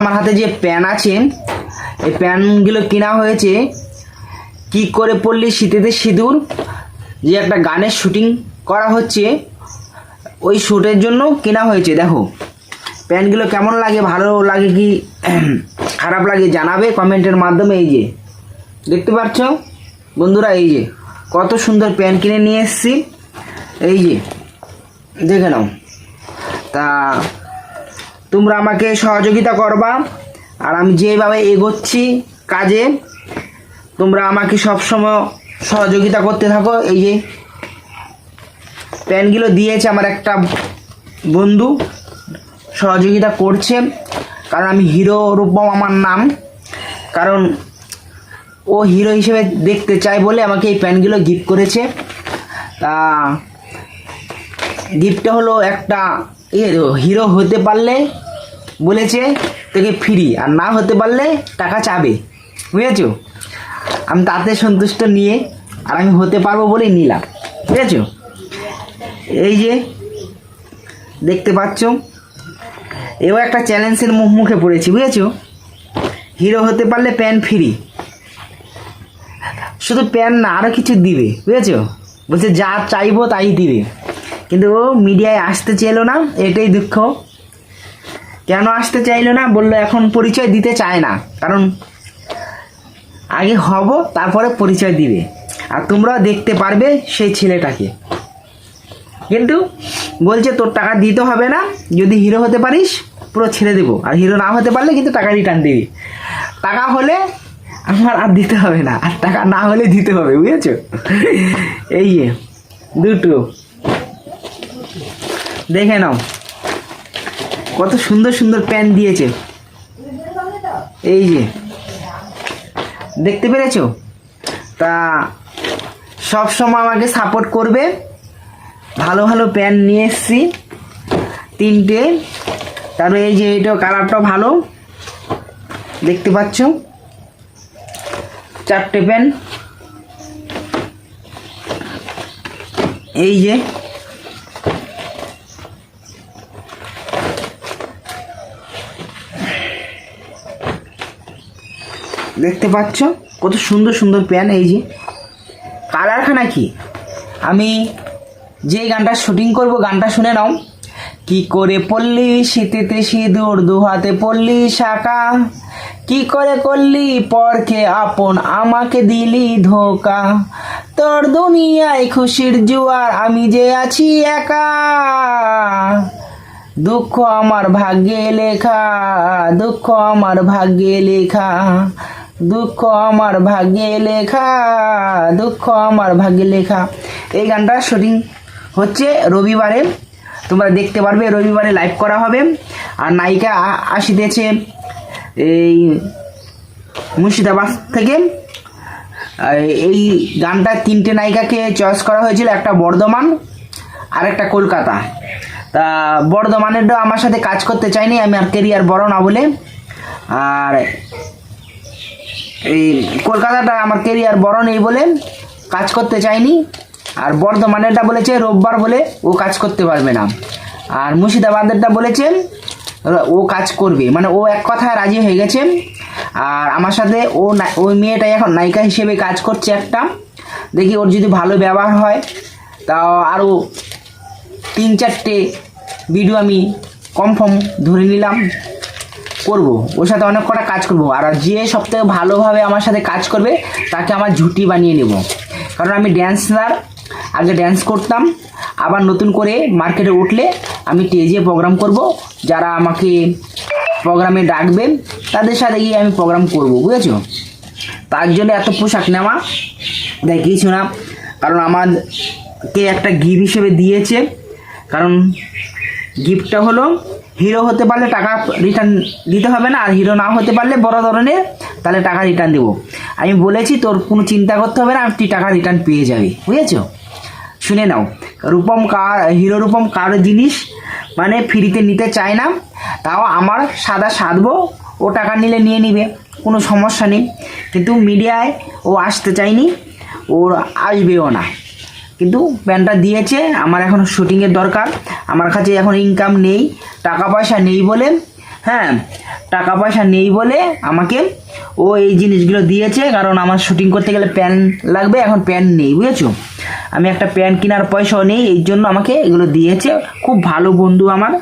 আমার হাতে যে প্যান আছে, এই প্যানগুলো কেনা হয়েছে। কি করে পড়লি শীতেতে সিঁদুর? যে একটা গানের শুটিং করা হচ্ছে, ওই শ্যুটের জন্য কেনা হয়েছে, দেখো। প্যানগুলো কেমন লাগে, ভালো লাগে কি, খারাপ লাগে জানাবে কমেন্টের মাধ্যমে, এই যে। দেখতে পাচ্ছ? বন্ধুরা, এই যে, কত সুন্দর প্যান কিনে নিয়ে এসেছি। এই যে, দেখে নাও। তা তোমরা আমাকে সহযোগিতা করবা। আর আমি যেভাবে এগোচ্ছি কাজে, তোমরা আমাকে সবসময় সহযোগিতা করতে থাকো। এই যে প্যানগুলো দিয়েছে আমার একটা বন্ধু, সহযোগিতা করছে। কারণ আমি হিরো রূপম আমার নাম। কারণ ও হিরো হিসেবে দেখতে চায় বলে আমাকে এই প্যান্টগুলো গিফট করেছে। তা গিফটটা হলো একটা ইয়ে হিরো হতে পারলে বলেছে তোকে ফ্রি আর না হতে পারলে টাকা চাবে। বুঝেছ? আমি তাতে সন্তুষ্ট নিয়ে আর আমি হতে পারব বলেই নিলাম। বুঝেছ? এই যে দেখতে পাচ্ছ এও একটা চ্যালেঞ্জের মুখ পড়েছি, বুঝেছ? হিরো হতে পারলে প্যান ফ্রি। শুধু প্যান না আরও কিছু দিবে, বুঝেছ? বলছে যা চাইব তাই দিবে। কিন্তু ও মিডিয়ায় আসতে চাইলো না, এটাই দুঃখ। কেন আসতে চাইলো না? বলল, এখন পরিচয় দিতে চায় না। কারণ আগে হব, তারপরে পরিচয় দিবে। আর তোমরাও দেখতে পারবে সেই ছেলেটাকে। কিন্তু বলছে, তোর টাকা দিতে হবে না। যদি হিরো হতে পারিস, পুরো ছেড়ে দেবো। আর হিরো না হতে পারলে কিন্তু টাকা রিটার্ন দিবি। টাকা হলে আমার আর দিতে হবে না। আর টাকা না হলে দিতে হবে, বুঝেছ? এই দুটো। দেখে নাও। কত সুন্দর সুন্দর প্যান্ট দিয়েছে। এই যে। দেখতে পেরেছ? তা সব সময় আমাকে সাপোর্ট করবে। ভালো ভালো প্যান্ট নিয়ে এসছি। তিনটে। তারপরে এই যে এটা কালারটা ভালো। দেখতে পাচ্ছ? চারটে প্যান্ট এই যে। দেখতে পাচ্ছ? কত সুন্দর সুন্দর প্যান, এই যে। কালারখানা কি? আমি যে গানটা শুটিং করব, গানটা শুনে নাও। কি করে পড়লি শীতেতে সিঁদুর দু হাতে পড়লি শাখা? কি করে করলি পরকে আপন আমাকে দিলি ধোকা? তোর দুনিয়ায় খুশির জুয়ার, আমি যে আছি একা। দুঃখ আমার ভাগ্যে লেখা, দুঃখ আমার ভাগ্যে লেখা। দুঃখ আমার ভাগ্যে লেখা, দুঃখ আমার ভাগ্যে লেখা। এই গানটা শুটিং হচ্ছে রবিবারে। তোমরা দেখতে পারবে, রবিবারে লাইভ করা হবে। আর নায়িকা আসিতেছে এই মুর্শিদাবাদ থেকে। এই গানটা তিনটে নায়িকাকে চয়েস করা হয়েছিল, একটা বর্ধমান আর একটা কলকাতা। তা বর্ধমানেরটা আমার সাথে কাজ করতে চাইনি আমি আর কেরিয়ার বড় না বলে। আর এই কলকাতাটা আমার কেরিয়ার বড় নেই বলে কাজ করতে চাইনি। আর বর্ধমানেরটা বলেছে রোববার বলে ও কাজ করতে পারবে না। আর মুর্শিদাবাদেরটা বলেছেন ও কাজ করবে। মানে ও এক কথায় রাজি হয়ে গেছে। আর আমার সাথে ও ওই মেয়েটাই এখন নায়িকা হিসেবে কাজ করছে একটা। দেখি ওর যদি ভালো ব্যবহার হয়, তাও আরও তিন চারটে ভিডিও আমি কনফার্ম ধরে নিলাম। করব, ওর সাথে অনেক কটা কাজ করব, আর যে সবথেকে ভালোভাবে আমার সাথে কাজ করবে, তাকে আমার ঝুটি বানিয়ে নেব কারণ আমি ড্যান্সার আগে ড্যান্স করতাম, আবার নতুন করে মার্কেটে উঠলে আমি স্টেজে প্রোগ্রাম করব, যারা আমাকে প্রোগ্রামে ডাকবে, তাদের সাথে গিয়ে আমি প্রোগ্রাম করব, বুঝেছ? তার জন্য এত পোশাক নেওয়া, দেখ, কিছু না। কারণ আমাকে একটা গিফট হিসেবে দিয়েছে, কারণ গিফটটা হলো হিরো হতে পারলে টাকা রিটার্ন দিতে হবে না, আর হিরো না হতে পারলে বড় ধরনের তাহলে টাকা রিটার্ন দেবো। আমি বলেছি তোর কোনো চিন্তা করতে হবে না তুই টাকা রিটার্ন পেয়ে যাবি, বুঝেছ? শুনে নাও, রূপম কার হিরো রূপম কার জিনিস? মানে ফ্রিতে নিতে চায় না, তাও আমার সাদা সাধবো, ও টাকা নিলে নিয়ে নিবে, কোনো সমস্যা নেই। কিন্তু মিডিয়ায় ও আসতে চায়নি, ওর আসবেও না। কিন্তু প্যান্টটা দিয়েছে, আমার এখন শুটিংয়ের দরকার। আমার কাছে এখন ইনকাম নেই, টাকা পয়সা নেই বলে হ্যাঁ টাকা পয়সা নেই বলে আমাকে ও এই জিনিসগুলো দিয়েছে, কারণ আমার শুটিং করতে গেলে প্যান লাগবে, এখন প্যান নেই, বুঝেছ? আমি একটা প্যান কেনার পয়সাও নেই, এই জন্য আমাকে এগুলো দিয়েছে, খুব ভালো বন্ধু আমার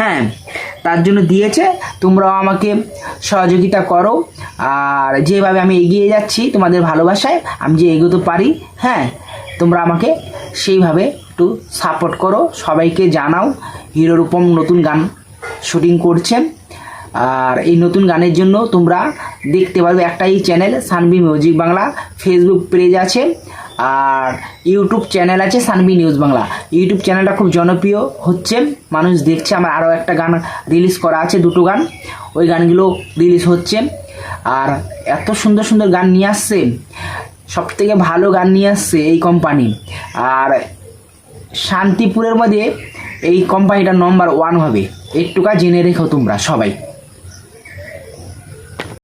হ্যাঁ তার জন্য দিয়েছে, তোমরাও আমাকে সহযোগিতা করো, আর যেভাবে আমি এগিয়ে যাচ্ছি তোমাদের ভালোবাসায়, আমি যে এগোতে পারি হ্যাঁ তোমরা আমাকে সেইভাবে একটু সাপোর্ট করো। সবাইকে জানাও, হিরো রূপম নতুন গান শুটিং করছে আর এই নতুন গানের জন্য তোমরা দেখতে পারবে একটাই চ্যানেল সানবি মিউজিক বাংলা ফেসবুক পেজ আছে। আর ইউটিউব চ্যানেল আছে সানবি নিউজ বাংলা ইউটিউব চ্যানেলটা খুব জনপ্রিয় হচ্ছে। মানুষ দেখছে, আমার আরও একটা গান রিলিজ করা আছে, দুটো গান। ওই গানগুলো রিলিজ হচ্ছে। আর এত সুন্দর সুন্দর গান নিয়ে আসছে। সব থেকে ভালো গান নিয়ে আসছে এই কোম্পানি আর শান্তিপুরের মধ্যে এই কোম্পানিটা নম্বর ওয়ান হবে। একটুকা জেনে রেখো তোমরা সবাই।